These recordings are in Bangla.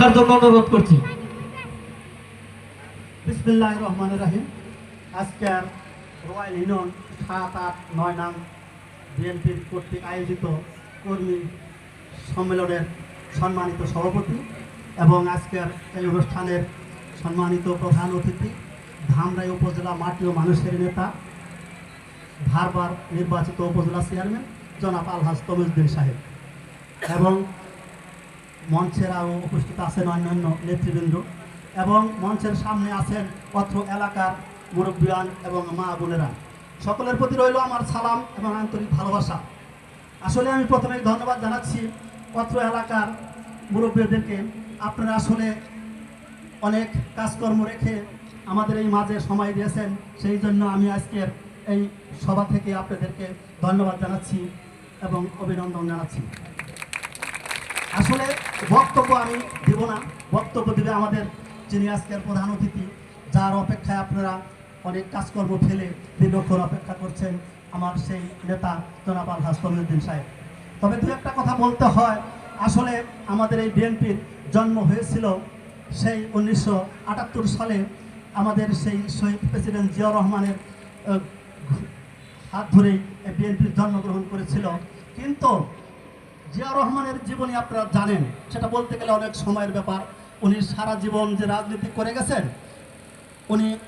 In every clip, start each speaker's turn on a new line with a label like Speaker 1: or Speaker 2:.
Speaker 1: তার জন্য অনুরোধ করছি।
Speaker 2: বিসমিল্লাহ রহমান রাহিম। আজকের রয়্যাল ইউনিয়ন সাত আট নয় নাম বিএনপির কর্তৃক আয়োজিত কর্মী সম্মেলনের সম্মানিত সভাপতি এবং আজকের এই অনুষ্ঠানের সম্মানিত প্রধান অতিথি, ধামরাই উপজেলা মাটি ও মানুষের নেতা বারবার নির্বাচিত উপজেলা চেয়ারম্যান জনাব আলহাজ তমিজুদ্দিন সাহেব এবং মঞ্চের আরও উপস্থিত আছেন অন্যান্য নেতৃবৃন্দ এবং মঞ্চের সামনে আছেন অত্র এলাকার মুরব্বিয়ান এবং মা বোনেরা। সকলের প্রতি রইল আমার সালাম এবং আন্তরিক ভালোবাসা। আসলে আমি প্রথমেই ধন্যবাদ জানাচ্ছি অত্র এলাকার মুরব্বীদেরকে। আপনারা আসলে অনেক কাজকর্ম রেখে আমাদের এই মাঝে সময় দিয়েছেন, সেই জন্য আমি আজকের এই সভা থেকে আপনাদেরকে ধন্যবাদ জানাচ্ছি এবং অভিনন্দন জানাচ্ছি। আসলে বক্তব্য আমি দিব না। বক্তব্য দেবে আমাদের যিনি আজকের প্রধান অতিথি, যার অপেক্ষায় আপনারা অনেক কাজকর্ম ফেলে দীর্ঘক্ষণ অপেক্ষা করছেন আমার সেই নেতা জনাব আলহাজ সাহেব। তবে দু একটা কথা বলতে হয়, আসলে আমাদের এই বিএনপির জন্ম হয়েছিল সেই উনিশশো আটাত্তর সালে আমাদের সেই শহীদ প্রেসিডেন্ট জিয়াউর রহমানের হাত ধরেই বিএনপির জন্মগ্রহণ করেছিল। কিন্তু জিয়া রহমানের জীবনী আপনারা জানেন। সেটা বলতে গেলে অনেক সময়ের ব্যাপার। উনি সারা জীবন যে রাজনীতি করে গেছেন, উনি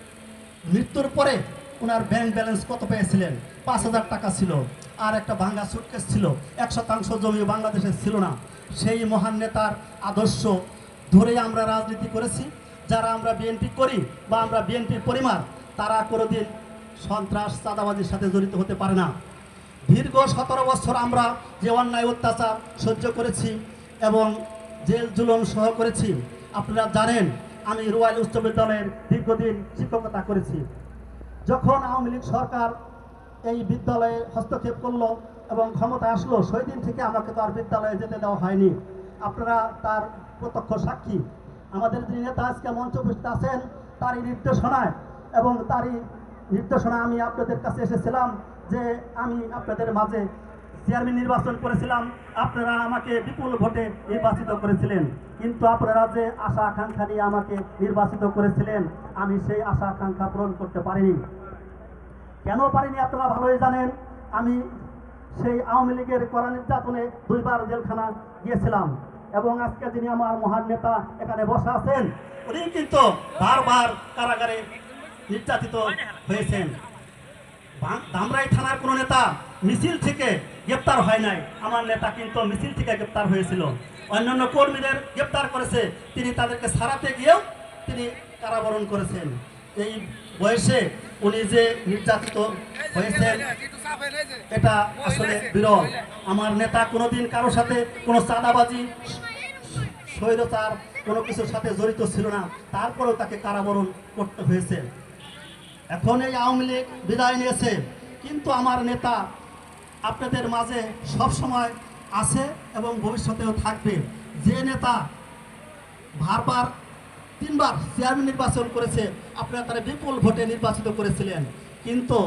Speaker 2: মৃত্যুর পরে ওনার ব্যাংক ব্যালেন্স কত পেয়েছিলেন? পাঁচ হাজার টাকা ছিল। আর একটা ভাঙ্গা সুটকেস ছিল। এক শতাংশ জমি বাংলাদেশে ছিল না। সেই মহান নেতার আদর্শ ধরেই আমরা রাজনীতি করেছি। যারা আমরা বিএনপি করি বা আমরা বিএনপির পরিবার তারা কোনোদিন সন্ত্রাস, চাঁদাবাজির সাথে জড়িত হতে পারে না। দীর্ঘ সতেরো বছর আমরা যে অন্যায় অত্যাচার সহ্য করেছি এবং জেল জুলম সহ করেছি, আপনারা জানেন, আমি রয়্যাল উচ্চ বিদ্যালয়ের দীর্ঘদিন শিক্ষকতা করেছি। যখন আওয়ামী লীগ সরকার এই বিদ্যালয়ে হস্তক্ষেপ করল এবং ক্ষমতা আসলো, সেই দিন থেকে আমাকে তো আর বিদ্যালয়ে যেতে দেওয়া হয়নি। আপনারা তার প্রত্যক্ষ সাক্ষী। আমাদের যিনি নেতা আজকে মঞ্চ উপস্থিত আছেন, তারই নির্দেশনায় এবং তারই নির্দেশনা আমি আপনাদের কাছে এসেছিলাম যে আমি আপনাদের মাঝে চেয়ারম্যান নির্বাচন করেছিলাম। আপনারা আমাকে বিপুল ভোটে নির্বাচিত করেছিলেন। কিন্তু আপনারা যে আশা আকাঙ্ক্ষা নিয়ে আমাকে নির্বাচিত করেছিলেন, আমি সেই আশা আকাঙ্ক্ষা পূরণ করতে পারিনি। কেন পারিনি আপনারা ভালোই জানেন, আমি সেই আওয়ামী লীগের কড়া নির্যাতনে দুইবার জেলখানা গিয়েছিলাম এবং আজকে যিনি আমার মহান নেতা এখানে বসে আছেন, উনি কিন্তু বারবার কারাগারে নির্যাতিত হয়েছেন। ধামরাই থানার কোনো নেতা মিছিল থেকে গ্রেপ্তার হয় নাই। আমার নেতা কিন্তু মিছিল থেকে গ্রেপ্তার হয়েছিল। অন্যান্য কর্মীদের গ্রেপ্তার করেছে। তিনি তাদেরকে সারাতে গিয়েও তিনি কারাবরণ করেছেন। এই বয়সে উনি যে নির্যাতিত হয়েছেন, এটা আসলে বিরল। আমার নেতা কোনোদিন কারোর সাথে কোনো চাঁদাবাজি স্বৈরতার কোনো কিছুর সাথে জড়িত ছিল না। তারপরেও তাকে কারাবরণ করতে হয়েছে। এখন এই আওয়ামী লীগ বিদায় নিয়েছে। কিন্তু আমার নেতা আপনাদের মাঝে সব সময় আছে এবং ভবিষ্যতেও থাকবে। যে নেতা বারবার তিনবার চেয়ারম্যান নির্বাচন করেছে, আপনারা তারা বিপুল ভোটে নির্বাচিত করেছিলেন। কিন্তু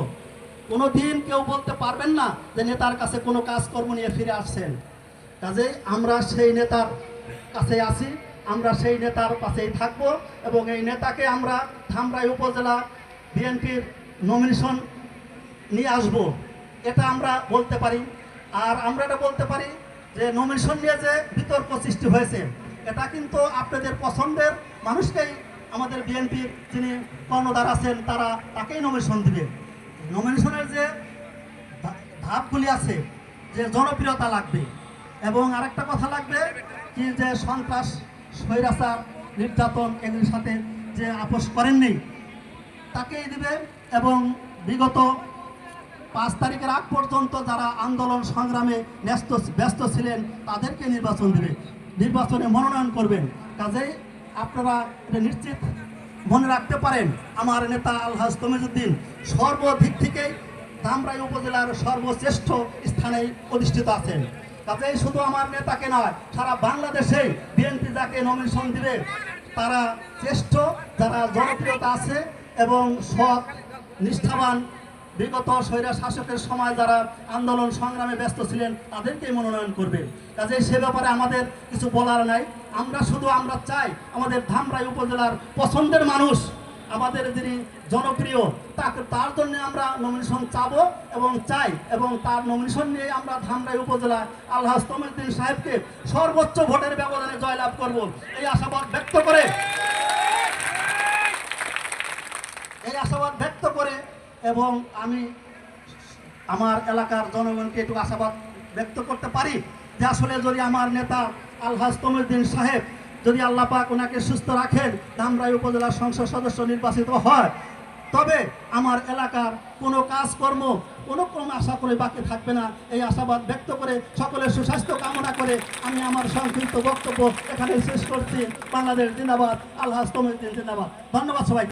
Speaker 2: কোনো দিন কেউ বলতে পারবেন না যে নেতার কাছে কোনো কাজকর্ম নিয়ে ফিরে আসছেন। কাজে আমরা সেই নেতার কাছে আছি, আমরা সেই নেতার পাশেই থাকব এবং এই নেতাকে আমরা ধামরাই উপজেলা বিএনপির নমিনেশন নিয়ে আসব। এটা আমরা বলতে পারি। আর আমরা এটা বলতে পারি যে নমিনেশন নিয়ে যে বিতর্ক সৃষ্টি হয়েছে, এটা কিন্তু আপনাদের পছন্দের মানুষকেই আমাদের বিএনপির যিনি কর্ণধার আছেন, তারা তাকেই নমিনেশন দিবে। নমিনেশনের যে ধাপগুলি আছে, যে জনপ্রিয়তা লাগবে। এবং আরেকটা কথা লাগবে কি যে সন্ত্রাস, স্বৈরাচার, নির্যাতন এগুলির সাথে যে আপোষ করেননি তাকেই দিবে এবং বিগত পাঁচ তারিখের আগ পর্যন্ত যারা আন্দোলন সংগ্রামে ব্যস্ত ব্যস্ত ছিলেন, তাদেরকে নির্বাচন দেবে। নির্বাচনে মনোনয়ন করবেন। কাজেই আপনারা এটা নিশ্চিত মনে রাখতে পারেন, আমার নেতা আলহাজ তমিজুদ্দিন সর্বদিক থেকেই ধামরাই উপজেলার সর্বশ্রেষ্ঠ স্থানে অধিষ্ঠিত আছেন। কাজেই শুধু আমার নেতাকে নয়, সারা বাংলাদেশে বিএনপি যাকে নমিনেশন দিবে, তারা শ্রেষ্ঠ, যারা জনপ্রিয়তা আছে এবং সৎ, নিষ্ঠাবান, বিগত স্বৈরা শাসকের সময় যারা আন্দোলন সংগ্রামে ব্যস্ত ছিলেন, তাদেরকেই মনোনয়ন করবে। কাজে সে ব্যাপারে আমাদের কিছু বলার নাই। আমরা শুধু, আমরা চাই আমাদের ধামরাই উপজেলার পছন্দের মানুষ, আমাদের যিনি জনপ্রিয়, তাকে, তার জন্য আমরা নমিনেশন চাব এবং চাই এবং তার নমিনেশন নিয়ে আমরা ধামরাই উপজেলা আল্লাহ তমিউদ্দিন সাহেবকে সর্বোচ্চ ভোটের ব্যবধানে জয়লাভ করব। এই আশাবাদ ব্যক্ত করে এই আশাবাদ ব্যক্ত করে এবং আমি আমার এলাকার জনগণকে একটু আশাবাদ ব্যক্ত করতে পারি যে আসলে যদি আমার নেতা আলহাজ তমিউদ্দিন সাহেব যদি আল্লাহ পাক ওনাকে সুস্থ রাখেন ধামরাই উপজেলার সংসদ সদস্য নির্বাচিত হয়, তবে আমার এলাকার কোনো কাজকর্ম, কোনো ক্রমে আশা করে বাকি থাকবে না। এই আশাবাদ ব্যক্ত করে সকলের সুস্বাস্থ্য কামনা করে আমি আমার সংক্ষিপ্ত বক্তব্য এখানে শেষ করছি। বাংলাদেশ জিন্দাবাদ আল্লাহ তমিউদ্দিন জিন্দাবাদ। ধন্যবাদ সবাই